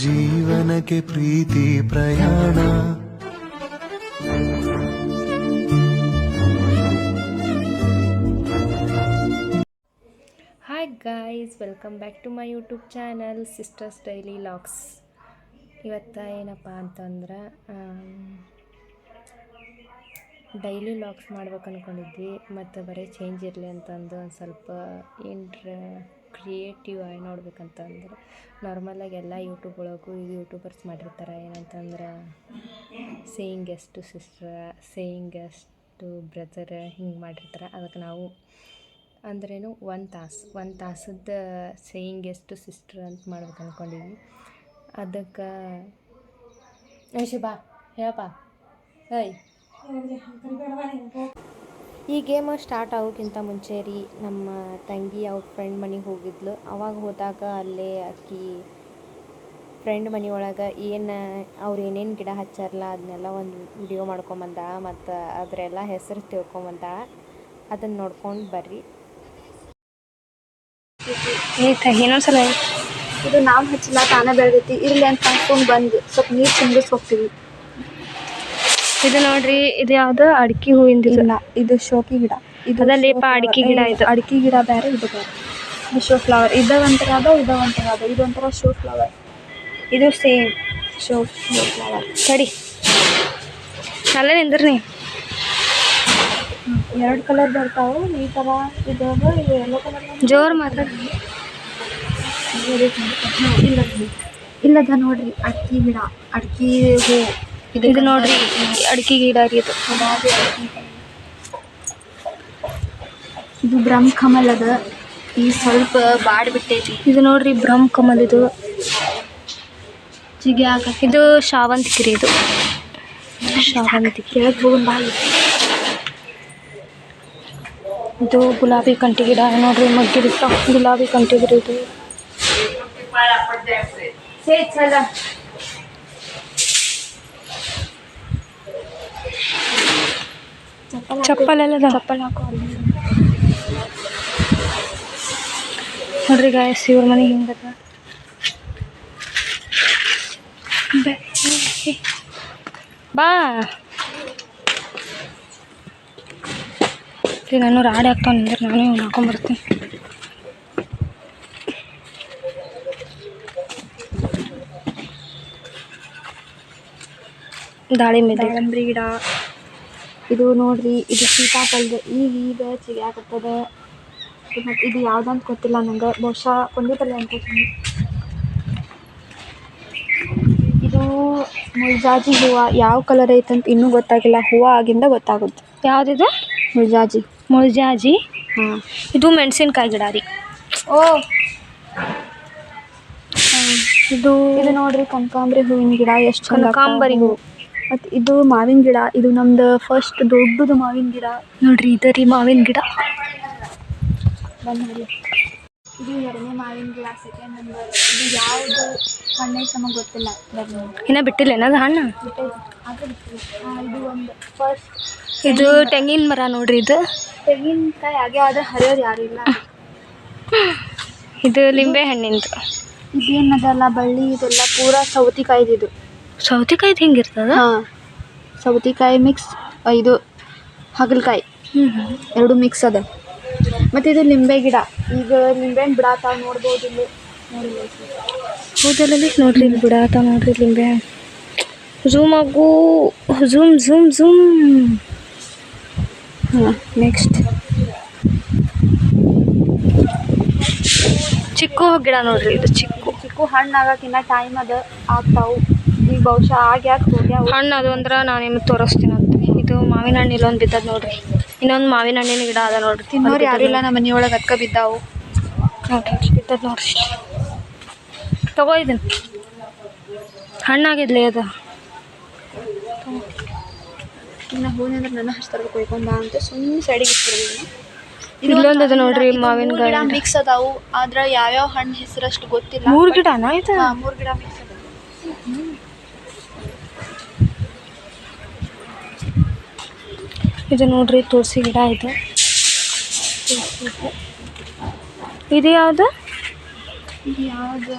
ಜೀವನಕ್ಕೆ ಪ್ರೀತಿ ಪ್ರಯಾಣ. Hi guys welcome back to my YouTube channel sisters daily logs ಇವತ್ತು ಏನಪ್ಪ ಅಂತಂದ್ರೆ ಡೈಲಿ ಲಾಕ್ಸ್ ಮಾಡ್ಬೇಕು ಅಂದ್ಕೊಂಡಿದ್ವಿ ಮತ್ತು ಬರೀ ಚೇಂಜ್ ಇರಲಿ ಅಂತಂದು ಒಂದು ಸ್ವಲ್ಪ ಏನರ ಕ್ರಿಯೇಟಿವ್ ಆಗಿ ನೋಡ್ಬೇಕಂತಂದ್ರೆ. ನಾರ್ಮಲಾಗಿ ಎಲ್ಲ ಯೂಟ್ಯೂಬ್ ಒಳಗೂ ಈಗ ಯೂಟ್ಯೂಬರ್ಸ್ ಮಾಡಿರ್ತಾರೆ ಏನಂತಂದ್ರೆ ಸೇಯಿಂಗ್ ಎಷ್ಟು ಸಿಸ್ಟರ್ ಸೇಯಿಂಗ್ ಎಷ್ಟು ಬ್ರದರ್ ಹಿಂಗೆ ಮಾಡಿರ್ತಾರೆ. ಅದಕ್ಕೆ ನಾವು ಅಂದ್ರೇನು ಒಂದು ತಾಸು, ಒಂದು ತಾಸದ ಸೇಯಿಂಗ್ ಎಷ್ಟು ಸಿಸ್ಟರ್ ಅಂತ ಮಾಡ್ಬೇಕು ಅಂದ್ಕೊಂಡಿದ್ವಿ ಅದಕ್ಕೆ ಯಶು ಬಾ ಹೇಳಪ್ಪ, ಏಯ್. ಈ ಗೇಮ್ ಸ್ಟಾರ್ಟ್ ಆಗೋಕ್ಕಿಂತ ಮುಂಚೆ ರೀ ನಮ್ಮ ತಂಗಿ ಅವ್ರ ಫ್ರೆಂಡ್ ಮನೆಗೆ ಹೋಗಿದ್ಲು. ಅವಾಗ ಹೋದಾಗ ಅಲ್ಲೇ ಅಕ್ಕಿ ಫ್ರೆಂಡ್ ಮನೆಯೊಳಗೆ ಏನು ಅವ್ರು ಏನೇನು ಗಿಡ ಹಚ್ಚಾರಲ್ಲ ಅದನ್ನೆಲ್ಲ ಒಂದು ವಿಡಿಯೋ ಮಾಡ್ಕೊಂಬಂದ ಮತ್ತು ಅದರೆಲ್ಲ ಹೆಸರು ತಿಳ್ಕೊಂಬಂದ ಅದನ್ನು ನೋಡ್ಕೊಂಡು ಬರ್ರಿ. ಇನ್ನೊಂದ್ಸಲ ಇದು ನಾವು ಹಚ್ಚಿಲ್ಲ ತಾನೇ ಬೆಳೆದೈತಿ. ಇಲ್ಲಿ ಅಂತ ಅನ್ಕೊಂಡು ಬಂದು ಸ್ವಲ್ಪ ನೀರು ತುಂಬಿಸ್ ಹೋಗ್ತೀವಿ ಇದು ನೋಡ್ರಿ ಇದು ಯಾವ್ದು ಅಡಿಕೆ ಹೂವಿಂದ ಇಲ್ಲ ಇದು ಶೋಕಿ ಗಿಡ ಇದು flower. ಅಡಿಕೆ ಗಿಡ ಇದು. ಅಡಿಕೆ ಗಿಡ ಬೇರೆ ಇದು ಬೇರೆ ಇದು ಶೋ ಫ್ಲವರ್ ಇದ ಒಂಥರ ಅದ ಇದ ಒಂಥರ ಅದ ಇದೊಂಥರ ಶೋ ಫ್ಲವರ್ ಇದು ಸೇಮ್ ಶೋ ಫ್ಲವರ್ ಸರಿ ಅಲ್ಲೇ ನಿಂದ್ರಿ ಎರಡು ಕಲರ್ ಬರ್ತಾವೆ ಈ ಥರ ಇದು ಇದು ಎಲ್ಲೋ ಕಲರ್ ಜೋರ್ ಮಾತಾಡ ಇಲ್ಲ ಇಲ್ಲದ ನೋಡ್ರಿ ಅಡಿಕೆ ಗಿಡ ಅಡಿಕೆ ಹೂ ಇದು ನೋಡ್ರಿ ಅಡಿಕೆ ಗಿಡ. ರೀ ಇದು. ಇದು ಬ್ರಹ್ಮ ಕಮಲ್ ಅದ. ಈ ಸ್ವಲ್ಪ ಬಾಡ್ ಬಿಟ್ಟೈತಿ. ಇದು ನೋಡ್ರಿ ಬ್ರಹ್ಮ ಕಮಲ್ ಇದು. ಜಿಗೆ ಇದು ಶಾವಂತಿಗೆ ರೀ ಇದು. ಶಾವಂತಿಗೆ ಬಾಯಿ. ಇದು ಗುಲಾಬಿ ಕಂಟಿ ಗಿಡ ನೋಡ್ರಿ ಮಗ್ಗಿ ಗುಲಾಬಿ ಕಂಟಿ ಗಿಡ ಇದು. ಚಲ ಚಪ್ಪಲ್ ಹಾಕೋ. ನೋಡ್ರಿ ಗಾಯಸ್ ಇವ್ರ ಮನೆ ಹಿಂಗದ ಬಾ ರೀ ನಾನು ರಾಡಿ ಹಾಕ್ತಾವ ನಿಂದ್ರೆ ನಾನು ಇವ್ನು ಹಾಕೊಂಬರ್ತೀನಿ. ದಾಳಿಂಬೆ ದಾಳಂಬ್ರಿ ಗಿಡ. ಇದು ನೋಡ್ರಿ ಇದು ಸೀತಾಫಲದ ಈಗ ಈಗ ಚಿಗ್ಯಾಕತ್ತದ ಮತ್ತು ಇದು ಯಾವ್ದಂತ ಗೊತ್ತಿಲ್ಲ ನಂಗೆ ಬಹುಶಃ ಪಲ್ಯ ಅನ್ಕೋತೀನಿ. ಇದು ಮುಳ್ಜಾಜಿ ಹೂವು ಯಾವ ಕಲರ್ ಐತಂತ ಇನ್ನೂ ಗೊತ್ತಾಗಿಲ್ಲ ಹೂವು ಆಗಿಂದ ಗೊತ್ತಾಗುತ್ತೆ. ಯಾವ್ದಿದು? ಮುಳ್ಜಾಜಿ ಮುಳ್ಜಾಜಿ ಹಾಂ. ಇದು ಮೆಣಸಿನ್ಕಾಯಿ ಗಿಡ ರೀ. ಓ! ಇದು ಇದು ನೋಡ್ರಿ ಕನಕಾಂಬರಿ ಹೂವಿನ ಗಿಡ ಎಷ್ಟು ಕನಕಾಂಬರಿ ಹೂ. ಮತ್ತು ಇದು ಮಾವಿನ ಗಿಡ ಇದು ನಮ್ದು ಫಸ್ಟ್ ದೊಡ್ಡದು ಮಾವಿನ ಗಿಡ. ನೋಡ್ರಿ ಇದು ರೀ ಮಾವಿನ ಗಿಡ. ಇದು ಎರಡನೇ ಮಾವಿನ ಗಿಡ ಸೆಕೆಂಡ್ ನಂಬರ್ ಇದು ಯಾವುದು ಹಣ್ಣೈತೆ ನಮಗೆ ಗೊತ್ತಿಲ್ಲ. ಇನ್ನ ಬಿಟ್ಟಿಲ್ಲ ಏನದು ಹಣ್ಣು? ಇದು ಒಂದು ಫಸ್ಟ್ ಇದು ತೆಂಗಿನ ಮರ ನೋಡ್ರಿ ಇದು. ತೆಂಗಿನಕಾಯಿ ಹಾಗೆ ಆದ್ರೆ ಹರಿಯೋದು ಯಾರು ಇಲ್ಲ. ಇದು ಲಿಂಬೆ ಹಣ್ಣಿಂದು. ಇದೇನದಲ್ಲ ಬಳ್ಳಿ ಇದೆಲ್ಲ ಪೂರ ಸೌತಿಕಾಯ್ದು ಇದು ಸೌತೆಕಾಯ್ದು ಹಿಂಗಿರ್ತದ? ಇರ್ತದ ಸೌತಿಕಾಯಿ ಮಿಕ್ಸ್ ಇದು ಹಾಗಲಕಾಯಿ. ಎರಡು ಮಿಕ್ಸ್ ಅದ. ಮತ್ತು ಇದು ನಿಂಬೆ ಗಿಡ. ಈಗ ನಿಂಬೆ ಹಣ್ಣು ಬಿಡಾತಾವ ನೋಡ್ಬೋದು ಇಲ್ಲಿ. ನೋಡಿ ಹೌದಲ್ಲಲ್ಲಿ? ನೋಡ್ರಿ ಇಲ್ಲಿ ಬಿಡಾತ ನೋಡ್ರಿ ನಿಂಬೆ ಝೂಮ್ ಆಗು. ಝೂಮ್ ಝೂಮ್ ಝೂಮ್ ಹಾಂ ನೆಕ್ಸ್ಟ್ ಚಿಕ್ಕು ಗಿಡ ನೋಡ್ರಿ ಇದು ಚಿಕ್ಕು. ಚಿಕ್ಕು ಹಣ್ಣು ಆಗಕ್ಕಿನ್ನ ಟೈಮ್ ಅದ ಆಗ್ತಾವು. ಬಹುಶಃ ಆಗ್ಯಾಕೆ ಹೋಗ್ಯಾವ ಹಣ್ಣು ಅದು ಅಂದ್ರೆ ನಾನು ನಿಮಗೆ ತೋರಿಸ್ತೀನಿ ಅಂತ ಇದು ಮಾವಿನ ಹಣ್ಣು ಇಲ್ಲೊಂದು ಬಿದ್ದದ ನೋಡ್ರಿ. ಇನ್ನೊಂದು ಮಾವಿನ ಹಣ್ಣಿನ ಗಿಡ ಅದ ನೋಡ್ರಿ. ತಿನ್ನೋರು ಯಾರು ಇಲ್ಲ ನಮ್ಮ ಮನೆಯೊಳಗೆ ಅದಕ್ಕೆ ಬಿದ್ದಾವು. ನೋಡ್ರಿ ಬಿದ್ದದ ನೋಡ್ರಿ ತಗೋ ಇದನ್ನ ಹಣ್ಣಾಗಿದ್ಲಿ ಅದು. ಇನ್ನು ಹೂವಿನ ಅಂದ್ರೆ ನನ್ನ ಹಚ್ತಾರೆ ಕೊಯ್ಕೊಂಡ ಅಂತ ಸುಮ್ಮನೆ ಸೈಡಿಗೆ ಇಟ್ಬಿಡ್ತೀನಿ ಇಲ್ಲೊಂದು ಅದ ನೋಡ್ರಿ ಮಾವಿನ ಗಿಡ ಮಿಕ್ಸ್ ಅದಾವು. ಆದ್ರೆ ಯಾವ್ಯಾವ ಹಣ್ಣು ಹೆಸರಷ್ಟು ಗೊತ್ತಿಲ್ಲ. ಮೂರು ಗಿಡನಾ ಹಾ, ಮೂರ್ ಗಿಡ ಮಿಕ್ಸ್ ಅದಾವ. ಇದು ನೋಡ್ರಿ ತುಳಸಿ ಗಿಡ ಇದು. ಇದು ಯಾವುದು? ಇದು ಯಾವ್ದು?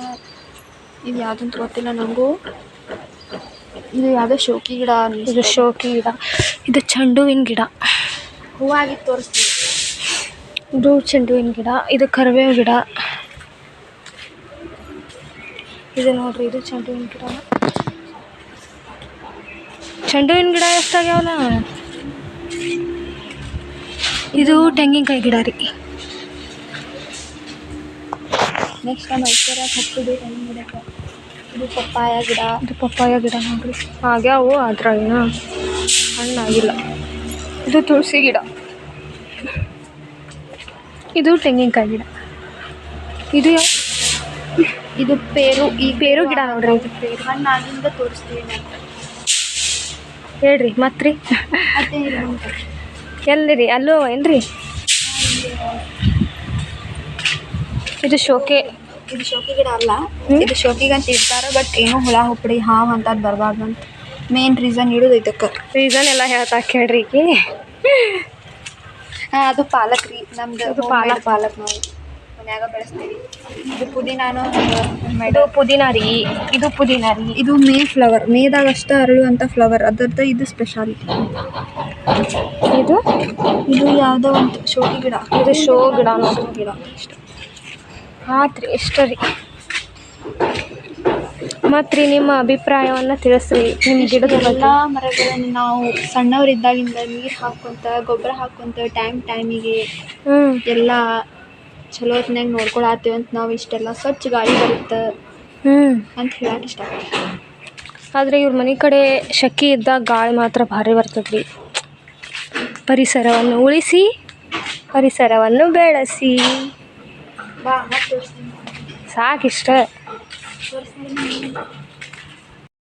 ಇದು ಯಾವುದಂತ ಗೊತ್ತಿಲ್ಲ ನನಗೂ ಇದು ಯಾವುದೋ ಶೋಕಿ ಗಿಡ ಇದು ಶೋಕಿ ಗಿಡ. ಇದು ಚೆಂಡುವಿನ ಗಿಡ. ಹೂವಾಗಿದ್ದು ತೋರಿಸ್ತೀವಿ ಇದು ಚೆಂಡುವಿನ ಗಿಡ. ಇದು ಕರಿಬೇವು ಗಿಡ. ಇದು ನೋಡ್ರಿ ಇದು ಚೆಂಡುವಿನ ಗಿಡ ಚೆಂಡುವಿನ ಗಿಡ ಎಷ್ಟಾಗ್ಯಾವಲ್ಲ? ಇದು ತೆಂಗಿನಕಾಯಿ ಗಿಡ ರೀ. ನೆಕ್ಸ್ಟ್ ಮೈಸೂರ ಹಚ್ಚಿದ್ದು ತೆಂಗಿನ ಗಿಡಕ್ಕೆ ಇದು. ಪಪ್ಪಾಯ ಗಿಡ. ಇದು ಪಪ್ಪಾಯ ಗಿಡ ನೋಡ್ರಿ. ಆಗ್ಯಾವು ಆದ್ರೆ ಏನು ಹಣ್ಣಾಗಿಲ್ಲ. ಇದು ತುಳಸಿ ಗಿಡ. ಇದು ತೆಂಗಿನಕಾಯಿ ಗಿಡ. ಇದು ಯಾವ- ಇದು ಪೇರು. ಈ ಪೇರು ಗಿಡ ನೋಡ್ರಿ. ಇದು ಪೇರು. ಹಣ್ಣಾಗಿಂದ ತೋರಿಸ್ತೀವಿ ನಾನು ಹೇಳ್ರಿ ಮತ್ರಿ? ಮತ್ತೆ ರೀ. ಎಲ್ಲಿರಿ? ಅಲ್ಲೂ ಏನ್ರಿ? ಇದು ಶೋಕೆ. ಇದು ಶೋಕಿ ಗಿಡ ಅಲ್ಲ. ಇದು ಶೋಕಿಗಂತ ಇರ್ತಾರ ಬಟ್ ಏನೋ ಹುಳ ಹುಪ್ಪಡಿ ಹಾವು ಅಂತ ಬರಬಾರ್ದು ಅಂತ ಮೇನ್ ರೀಸನ್ ಇಡೋದು ಇದಕ್ಕೆ. ರೀಸನ್ ಎಲ್ಲ ಹೇಳ್ತಾ ಕೇಳ್ರಿ ಈಕಿ. ಅದು ಪಾಲಕ್ ರೀ. ನಮ್ದು ಪಾಲಕ್. ಪಾಲಕ್ ನಾವು ಮನ್ಯಾಗ ಬೆಳೆಸ್ತೀವಿ. ಇದು ಪುದೀನಾನು ಇದು ಪುದೀನ ರೀ. ಇದು ಪುದೀನ ರೀ. ಇದು ಮೇ ಫ್ಲವರ್ ಮೇದಾಗ ಅಷ್ಟೇ ಅರಳುವಂಥ ಫ್ಲವರ್ ಅದರದ್ದು ಇದು ಸ್ಪೆಷಾಲಿಟಿ ಇದು? ಇದು ಯಾವುದೋ ಒಂದು ಶೋಕಿ ಗಿಡ. ಇದು ಶೋ ಗಿಡ ನೋಡ್ರಿ ಗಿಡ. ಇಷ್ಟ. ಆತ್ರಿ ಇಷ್ಟ ರೀ. ಮತ್ರಿ ನಿಮ್ಮ ಅಭಿಪ್ರಾಯವನ್ನ ತಿಳಿಸ್ರಿ. ನಿಮ್ಮ ಗಿಡದ ಎಲ್ಲ ಮರಗಳನ್ನು ನಾವು ಸಣ್ಣವರಿದ್ದಾಗಿಂದ ನೀರು ಹಾಕ್ಕೊಂತ ಗೊಬ್ಬರ ಹಾಕ್ಕೊಂತ ಟೈಮ್ ಟೈಮಿಗೆ ಎಲ್ಲ ಚಲೋ ಹೊತ್ನಾಗ ನೋಡ್ಕೊಳತ್ತೇವೆ ಅಂತ ನಾವು ಇಷ್ಟೆಲ್ಲ ಸ್ವಚ್ಛ ಗಾಳಿ ಬರುತ್ತೆ ಹ್ಞೂ ಅಂತ ಹೇಳಕ್ಕೆ ಇಷ್ಟ ಆದರೆ ಇವ್ರ ಮನೆ ಕಡೆ ಶೆಕೆ ಇದ್ದಾಗ ಗಾಳಿ ಮಾತ್ರ ಭಾರಿ ಬರ್ತದ್ರಿ. ಪರಿಸರವನ್ನು ಉಳಿಸಿ ಪರಿಸರವನ್ನು ಬೆಳೆಸಿ. ಬಾ ಮತ್ತೆ ತೋರಿಸ್ತೀನಿ. ಸಾಕಿಷ್ಟ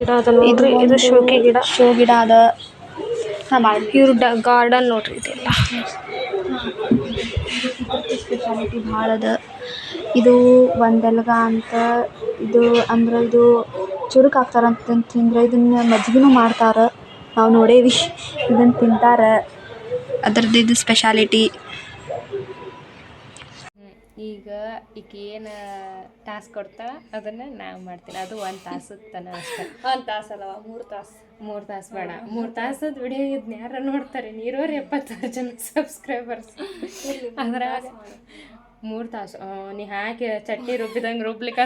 ಗಿಡ ಅದ ನೋಡ್ರಿ ಇದು ಶೋಕಿ ಗಿಡ. ಶೋ ಗಿಡ ಅದ. ಇವ್ರ ಗಾರ್ಡನ್ ನೋಡ್ರಿ ಇದೆಲ್ಲ. ಸ್ಪೆಷಾಲಿಟಿ ಭಾಳ ಅದ ಇದು ಒಂದೆಲ್ಗ ಅಂತ ಇದು ಅಂದ್ರೆ ಇದು ಚುರುಕ್ ಹಾಕ್ತಾರಂತ ತಿಂದರೆ ಇದನ್ನ ಮಜ್ಜಿಗೆನೂ ಮಾಡ್ತಾರೆ. ನಾವು ನೋಡೇವಿ ಇದನ್ನು ತಿಂತಾರೆ. ಅದರದ್ದು ಇದು ಸ್ಪೆಷಾಲಿಟಿ ಈಗ ಈಕೆ ಏನು ಟಾಸ್ಕ್ ಕೊಡ್ತಾ ಅದನ್ನ ನಾವು ಮಾಡ್ತೀನಿ ಅದು ಒಂದು ತಾಸು ತನ ಅಷ್ಟೇ. ಒಂದು ತಾಸು ಅಲ್ಲವ ಮೂರು ತಾಸು. ಮೂರು ತಾಸು ಬೇಡ. ಮೂರು ತಾಸದ ವಿಡಿಯೋ ಇದನ್ನ ಯಾರು ನೋಡ್ತಾರೆ. ನೀರೋರು ಎಪ್ಪತ್ತಾರು ಜನ ಸಬ್ಸ್ಕ್ರೈಬರ್ಸ್ ಅದ್ರ ಮೂರು ತಾಸು ನೀ ಹಾಕಿ ಚಟ್ನಿ ರುಬ್ಬಿದಂಗೆ ರುಬ್ಲಿಕ್ಕೆ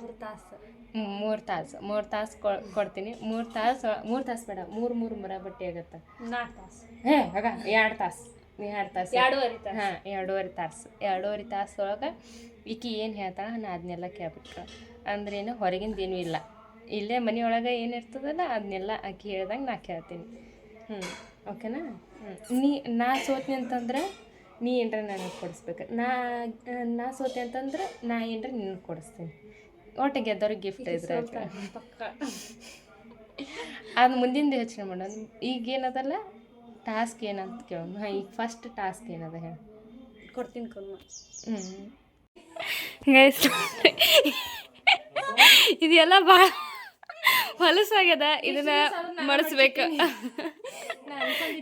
ಮೂರು ತಾಸು. ಮೂರು ತಾಸು. ಮೂರು ತಾಸು ಕೊಡ್ತೀನಿ. ಮೂರು ತಾಸು ಮೂರು ತಾಸು ಬೇಡ. ಮೂರು ಮೂರು ಮುರ ಬಟ್ಟಿ ಆಗತ್ತೆ. ನಾಲ್ಕು ತಾಸು. ಹೇ ಆಗ ಎರಡು ತಾಸು. ಎರಡು ತಾಸು. ಎರಡೂವರೆ ತಾಸು. ಹಾಂ ಎರಡೂವರೆ ತಾಸು. ಎರಡೂವರೆ ತಾಸು ಒಳಗೆ ಈಕಿ ಏನು ಹೇಳ್ತಾಳೆ ನಾ ಅದನ್ನೆಲ್ಲ ಕೇಳ್ಬಿಟ್ರು. ಅಂದ್ರೇನು ಹೊರಗಿಂದ ಏನೂ ಇಲ್ಲ. ಇಲ್ಲೇ ಮನೆಯೊಳಗೆ ಏನು ಇರ್ತದಲ್ಲ ಅದನ್ನೆಲ್ಲ ಆಕೆ ಹೇಳ್ದಂಗೆ ನಾ ಕೇಳ್ತೀನಿ. ಹ್ಞೂ ಓಕೆನಾ? ಹ್ಞೂ ನೀ ನಾ ಸೋತ್ನಿ ಅಂತಂದ್ರೆ ನೀ ಏನರ ನನಗೆ ಕೊಡಿಸ್ಬೇಕು. ನಾ ನಾ ಸೋತೆ ಅಂತಂದ್ರೆ ನಾ ಏನರ ನಿನಗೆ ಕೊಡಿಸ್ತೀನಿ. ಒಟ್ಟು ಗೆದ್ದವ್ರಿಗೆ ಗಿಫ್ಟ್ ಇದ್ರೆ ಅದು ಮುಂದಿಂದ ಯೋಚನೆ ಮಾಡೋಣ ಈಗ ಏನದಲ್ಲ ಟಾಸ್ಕ್ ಏನಂತ ಕೇಳೋಣ ಹಾಂ ಈಗ ಫಸ್ಟ್ ಟಾಸ್ಕ್ ಏನದ ಹೇಳಿ. ಕೊಡ್ತೀನಿ ಕೊಡು ಹ್ಞೂ ಇದೆಲ್ಲ ಭಾಳ ಹೊಲಸಾಗ್ಯದ ಇದನ್ನ ಮಡಿಸ್ಬೇಕು.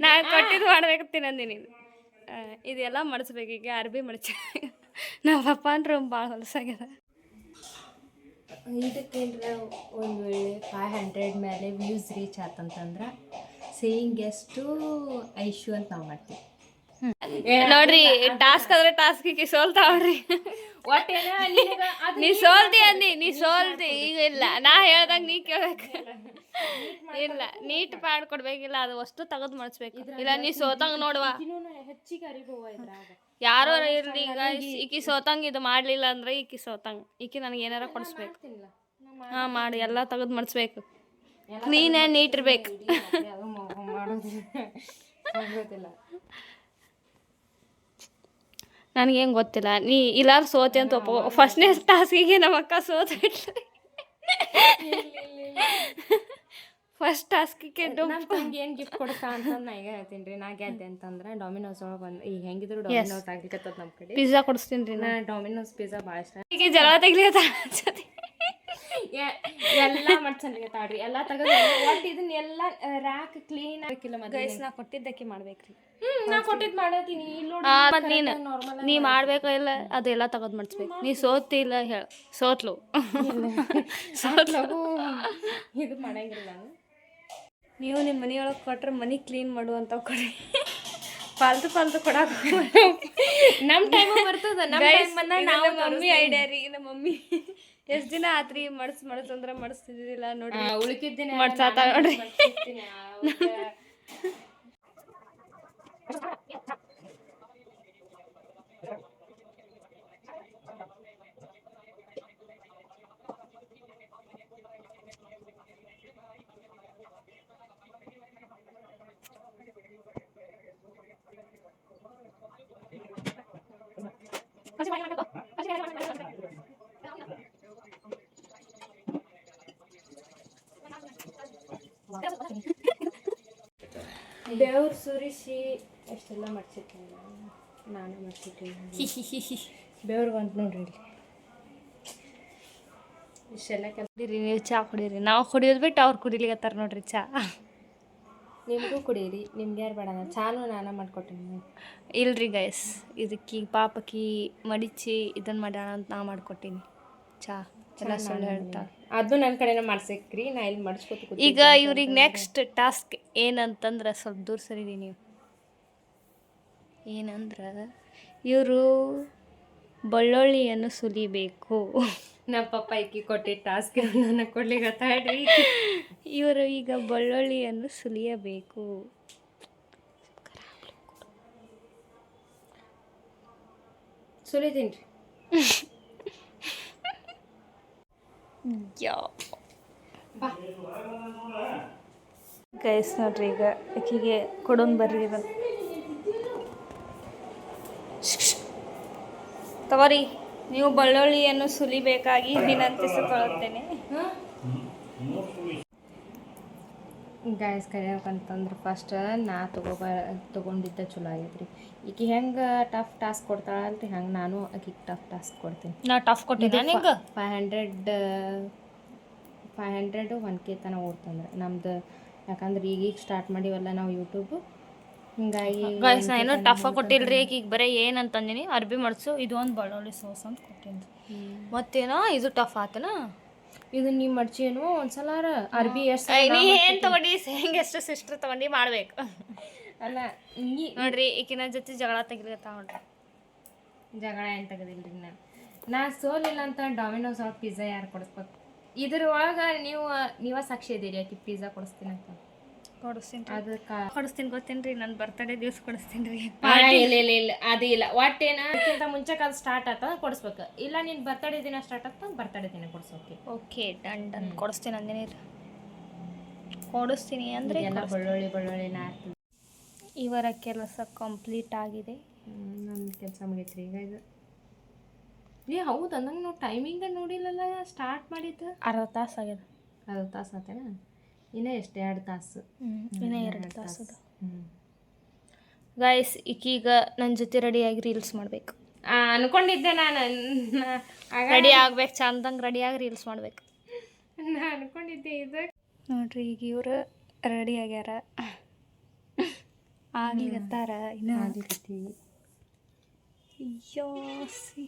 ನಾನು ಕೊಟ್ಟಿದ್ದು ಮಾಡ್ಬೇಕತ್ತೀನಿ ಅಂದಿನಿ ಆ, ಇದೆಲ್ಲ ಮಡಿಸ್ಬೇಕು ಈಗ ಅರ್ಬಿ ಮಡಿಸಿ ನಮ್ಮ ಪಪ್ಪ ಅಂದ್ರೆ ಭಾಳ ಹೊಲಸಾಗ್ಯದ. ಇದಕ್ಕೇನ್ರ ಒಂದು ವೇಳೆ ಫೈವ್ ಹಂಡ್ರೆಡ್ ಮೇಲೆ ವ್ಯೂಸ್ ರೀಚ್ ಆತಂತಂದ್ರೆ ಸೇಯಿಂಗ್ ಗೆಸ್ಟು ಐಶು ಅಂತ ನಾವು ಮಾಡ್ತೀವಿ. ನೋಡ್ರಿ ಟಾಸ್ಕ್ ಆದ್ರೆ ಟಾಸ್ಕಿಗೆ ಸೋಲ್ತಾವ್ರಿ ನೀ ಸೋಲ್ತಿ ಅಂದಿ ನೀ ಸೋಲ್ತಿ ಈಗ ಇಲ್ಲ. ನಾ ಹೇಳ್ದಂಗ ನೀ ಕೇಳ್ಬೇಕು. ಇಲ್ಲ ನೀಟ್ ಮಾಡ್ಕೊಡ್ಬೇಕಿಲ್ಲ ಅದು ವಸ್ತು ತಗದ್ ಮಾಡಿಸ್ಬೇಕು ಇಲ್ಲ ನೀ ಸೋತಂಗ್ ನೋಡುವ. ಯಾರೋ ಇರ್ಲಿ ಈಗ ಈಕಿ ಸೋತಂಗ್ ಇದು ಮಾಡ್ಲಿಲ್ಲ ಅಂದ್ರೆ ಈಕಿ ಸೋತಂಗ್. ಈಕಿ ನನಗೆ ಏನಾರ ಕೊಡಿಸ್ಬೇಕು. ಹಾ ಮಾಡಿ ಎಲ್ಲ ತಗದ್ ಮಾಡಿಸ್ಬೇಕು ಕ್ಲೀನ್ ಆ್ಯಂಡ್ ನೀಟ್ ಇರ್ಬೇಕು. ನನಗೇನು ಗೊತ್ತಿಲ್ಲ. ನೀ ಇಲ್ಲಾರು ಸೋತೆ ಅಂತ ಒಪ್ಪ ಫಸ್ಟ್ನೇ ಟಾಸ್ಕಿಗೆ ನಮ್ಮ ಅಕ್ಕ ಸೋತ ಫಸ್ಟ್ ಟಾಸ್ಕಿಗೆ ಏನು ಗಿಫ್ಟ್ ಕೊಡ್ತಾ ಅಂತ ನಾ ಈಗ ಹೇಳ್ತೀನಿ ರೀ. ನಾ ಗೆದ್ದೆ ಅಂತಂದ್ರೆ ಡಾಮಿನೋಸ್ ಒಳಗೆ ಬಂದು ಈಗ ಹೆಂಗಿದ್ರು ಡೊಮಿನೋಸ್ ಆಗ್ಲಿಕ್ಕತ್ತದ ನಮ್ಮ ಕಡೆ. ಪಿಜ್ಜಾ ಕೊಡಿಸ್ತೀನಿ ರೀ ನಾ. ಡೊಮಿನೋಸ್ ಪಿಜ್ಜಾ ಭಾಳ ಇಷ್ಟ. ಈಗ ಜಲ ತೆಗ್ಲಿಕತ್ತ ಎಲ್ಲ ಮಾಡ್ಸನ್ರಿ ತಾಡ್ರಿ ಎಲ್ಲ ತೆಗೆದು ಒಟ್ಟು ಇದನ್ನ ಎಲ್ಲ ರ್ಯಾಕ್ ಕ್ಲೀನ್ ಆಗಿಲ್ಲ ಮತ್ತೆ ಗೈಸ್ನ ಕೊಟ್ಟಿದ್ದಕ್ಕೆ ಕೊಟ್ಟಿದ್ದಕ್ಕೆ ಮಾಡ್ಬೇಕ್ರಿ. ನೋಡಿ ನೀನು ನೀ ಮಾಡ್ಬೇಕ ಇಲ್ಲ ಅದೆಲ್ಲ ತಗದ್ ಮಾಡಿಸ್ಬೇಕು. ನೀ ಸೋತಿಲ್ಲ ಹೇಳ ಸೋತ್ಲು. ಸೋತ್ಲು. ಇದು ಮಾಡಂಗಿಲ್ಲ ನೀವು ನಿಮ್ಮ ಮನೆಯೊಳಗೆ ಕೊಟ್ರೆ ಮನೆ ಕ್ಲೀನ್ ಮಾಡುವಂತ ಕೊಡಿ. ಫಾಲ್ತು ಫಾಲ್ತು ಕೊಡಾಕ ನಮ್ಮ ಟೈಮ್ ಬರ್ತದ ನಮ್ಮ ಮಮ್ಮಿ ಐಡಿಯಾ ರೀ ನಮ್ಮ ಮಮ್ಮಿ. ಎಷ್ಟು ದಿನ ಆತ್ರಿ ಮಡ್ಸ್ ಮಡ್ಸ್ ಅಂದ್ರೆ ಮಡಿಸ್ತಿದ್ದಿಲ್ಲ ನೋಡಿ ಉಳಿಕಿದ್ದೀನಿ ಮಡ್ಸಾತ ನೋಡ್ರಿ. ಬೆವ್ರು ಸುರಿಸಿ ಅಷ್ಟೆಲ್ಲ ಮಾಡ್ಸಿರ್ತೀನಿ ನಾನು. ನಾನು ಮಾಡ್ಸಿರ್ತೀನಿ. ಬೆವ್ರು ಬಂತು ನೋಡ್ರಿ ಇಲ್ಲಿ. ಇಷ್ಟೆಲ್ಲ ಕುಡೀರಿ ನೀವು ಚಾ ಕುಡೀರಿ. ನಾವು ಕುಡಿಯೋದು ಬಿಟ್ಟು ಅವ್ರು ಕುಡಿಲಿಕತ್ತಾರ ನೋಡ್ರಿ ಚಾ. ನಿಮಗೂ ಕುಡೀರಿ ನಿಮ್ಗೆ ಯಾರು ಬೇಡ ಚಾನು ನಾನು ಮಾಡ್ಕೊಟ್ಟಿನಿ ಇಲ್ರಿ ಗೈಸ್ ಇದಕ್ಕೆ ಪಾಪಕಿ ಮಡಿಚಿ ಇದನ್ನ ಮಾಡೋಣ ಅಂತ ನಾ ಮಾಡ್ಕೊಟ್ಟೀನಿ. ಚಾ ಎಲ್ಲ ಸುಳ್ಳು ಹೇಳ್ತಾ. ಅದು ನನ್ನ ಕಡೆನೇ ಮಾಡ್ಸಕ್ರಿ ನಾ ಇಲ್ಲಿ ಮಾಡಿಸ್ಕೊತ ಈಗ ಇವ್ರಿಗೆ ನೆಕ್ಸ್ಟ್ ಟಾಸ್ಕ್ ಏನಂತಂದ್ರೆ ಸ್ವಲ್ಪ ದೂರ ಸರಿದೀನಿ ನೀವು ಏನಂದ್ರೆ ಇವರು ಬಳ್ಳೊಳ್ಳಿಯನ್ನು ಸುಲಿಬೇಕು. ನಮ್ಮ ಪಪ್ಪ ಇಕ್ಕಿ ಕೊಟ್ಟಿದ್ದ ಟಾಸ್ಕ್ ನನಗೆ ಕೊಡ್ಲಿಕ್ಕೆ ಇವರು ಈಗ ಬಳ್ಳೊಳ್ಳಿಯನ್ನು ಸುಲಿಯಬೇಕು. ಸುಲಿದೀನಿ ಯಾ ಗೈಸ್ ನೋಡ್ರಿ ಈಗ ಅಕ್ಕಿಗೆ ಕೊಡೋನ್ ಬರ್ರಿ ಇದನ್ನ ತವರಿ ನೀವು ಬಳ್ಳೊಳ್ಳಿಯನ್ನು ಸುಲಿಬೇಕಾಗಿ ವಿನಂತಿಸಿಕೊಳ್ಳುತ್ತೇನೆ. ಗಾಯಸ್ ಕರಿಬೇಕಂತಂದ್ರೆ ಫಸ್ಟ್ ನಾ ತಗೋಬ ತೊಗೊಂಡಿದ್ದ ಚಲೋ ಆಗೈತ್ರಿ. ಈಕಿ ಹೆಂಗೆ ಟಫ್ ಟಾಸ್ಕ್ ಅಂತ ಹಂಗೆ ನಾನು ಆಕಿಗೆ ಟಫ್ ಟಾಸ್ಕ್ ಕೊಡ್ತೀನಿ. ನಾ ಟಫ್ ಕೊಟ್ಟಿದ್ದೆ ನಿಂಗೆ? Five hundred five hundred one K ತನಕ ಓಡ್ತಂದ್ರೆ. ನಮ್ದು ಯಾಕಂದ್ರೆ ಈಗೀಗ ಸ್ಟಾರ್ಟ್ ಮಾಡಿವಲ್ಲ ನಾವು ಯೂಟ್ಯೂಬು ಹಿಂಗಾಗಿ ಗಾಯ್ಸ್ ನಾ ಏನೋ ಟಫ್ ಕೊಟ್ಟಿಲ್ರಿ ಈಗ ಬರೀ ಏನಂತಂದಿನಿ. ಅರ್ಬಿ ಮಡ್ಸು ಇದು ಒಂದು ಬಳ್ಳುಳ್ಳಿ ಸೋಸ್ ಅಂತ ಕೊಟ್ಟಿನಿ ಮತ್ತೇನೋ ಇದು ಟಫ್ ಆತನ? ಇದು ನೀವು ಮಡ್ಚೇನು ಒಂದ್ಸಲಾರ ಅರ್ಬಿ ಎಷ್ಟು ನೀ ಏನ್ ತಗೊಂಡಿ? ಹೆಂಗ್ ಎಷ್ಟು ಸಿಸ್ಟರ್ ತಗೊಂಡಿ? ಮಾಡ್ಬೇಕು. ಅಲ್ಲ ನೀ ನೋಡ್ರಿ ಈಕಿನ ಜೊತೆ ಜಗಳ ತೆಗಿಲತ್ತ ನೋಡ್ರಿ. ಜಗಳ ಏನು ತೆಗದಿಲ್ರಿ ನಾನು ನಾ ಸೋಲಿಲ್ಲ ಅಂತ ಡಾಮಿನೋಸ್ ಆಫ್ ಪಿಜ್ಜಾ ಯಾರು ಕೊಡಿಸ್ಬೇಕು? ಇದ್ರ ಒಳಗೆ ನೀವು ನೀವ ಸಾಕ್ಷಿ ಇದೀರಿ ಆಕಿ ಪಿಜ್ಜಾ ಕೊಡಿಸ್ತೀನಿ ಅಂತ ಕೊಡಿಸ್ತೀನಿ ಅದಕ್ಕೆ. ಕೊಡಿಸ್ತೀನಿ ಗೊತ್ತೇನ್ರಿ ನನ್ನ ಬರ್ತಡೇ ದಿವಸ ಕೊಡಿಸ್ತೀನಿ ರೀ. ಇಲ್ಲ ಇಲ್ಲ ಇಲ್ಲ ಅದು ಇಲ್ಲ. ಒಟ್ಟೇನ ಅದಕ್ಕಿಂತ ಮುಂಚೆ ಅದು ಸ್ಟಾರ್ಟ್ ಆತ ಕೊಡಿಸ್ಬೇಕು. ಇಲ್ಲ ನಿನ್ ಬರ್ತಡೇ ದಿನ ಸ್ಟಾರ್ಟ್ ಆತ ಬರ್ತಡೇ ದಿನ ಕೊಡ್ಸೋಕೆ ಓಕೆ ಡನ್ ಡನ್ ಕೊಡಿಸ್ತೀನಿ ಅಂದೇನಿ ಕೊಡಿಸ್ತೀನಿ ಅಂದ್ರೆ ಎಲ್ಲ ಬೆಳ್ಳುಳ್ಳಿ ಬೆಳ್ಳುಳ್ಳಿ ನಾರ್ತೀನಿ ಇವರ ಕೆಲಸ ಕಂಪ್ಲೀಟ್ ಆಗಿದೆ. ನನ್ನ ಕೆಲಸ ಮುಗಿತ್ರಿ. ಈಗ ಇದು. ಏ ಹೌದು? ನಂಗೆ ನಾವು ಟೈಮಿಂಗ ನೋಡಿಲ್ಲಲ್ಲ ಸ್ಟಾರ್ಟ್ ಮಾಡಿದ್ದು. ಅರ್ಧ ತಾಸು ಆಗ್ಯದ. ಅರ್ಧ ತಾಸು ಆತೇನ? ಇನ್ನೂ ಎಷ್ಟು ಎರಡು ತಾಸು. ಇನ್ನೇ ಎರಡು ತಾಸು. ಗಾಯ್ಸ್ ಹ್ಞೂ ಈಗ ಈಕೀಗ ನನ್ನ ಜೊತೆ ರೆಡಿಯಾಗಿ ರೀಲ್ಸ್ ಮಾಡಬೇಕು. ಅನ್ಕೊಂಡಿದ್ದೆ ನಾನು. ರೆಡಿ ಆಗ್ಬೇಕು ಚಂದಂಗೆ ರೆಡಿಯಾಗಿ ರೀಲ್ಸ್ ಮಾಡ್ಬೇಕು. ನಾನು ಅನ್ಕೊಂಡಿದ್ದೆ ಇದು. ನೋಡ್ರಿ ಈಗ ಇವರು ರೆಡಿ ಆಗ್ಯಾರ. ಆಗ್ಲಿಕತ್ತಾರ ಇನ್ನೂ? ಆಗ್ಲಿಕತ್ತೀವಿ ಅಯ್ಯೋ ಸಿ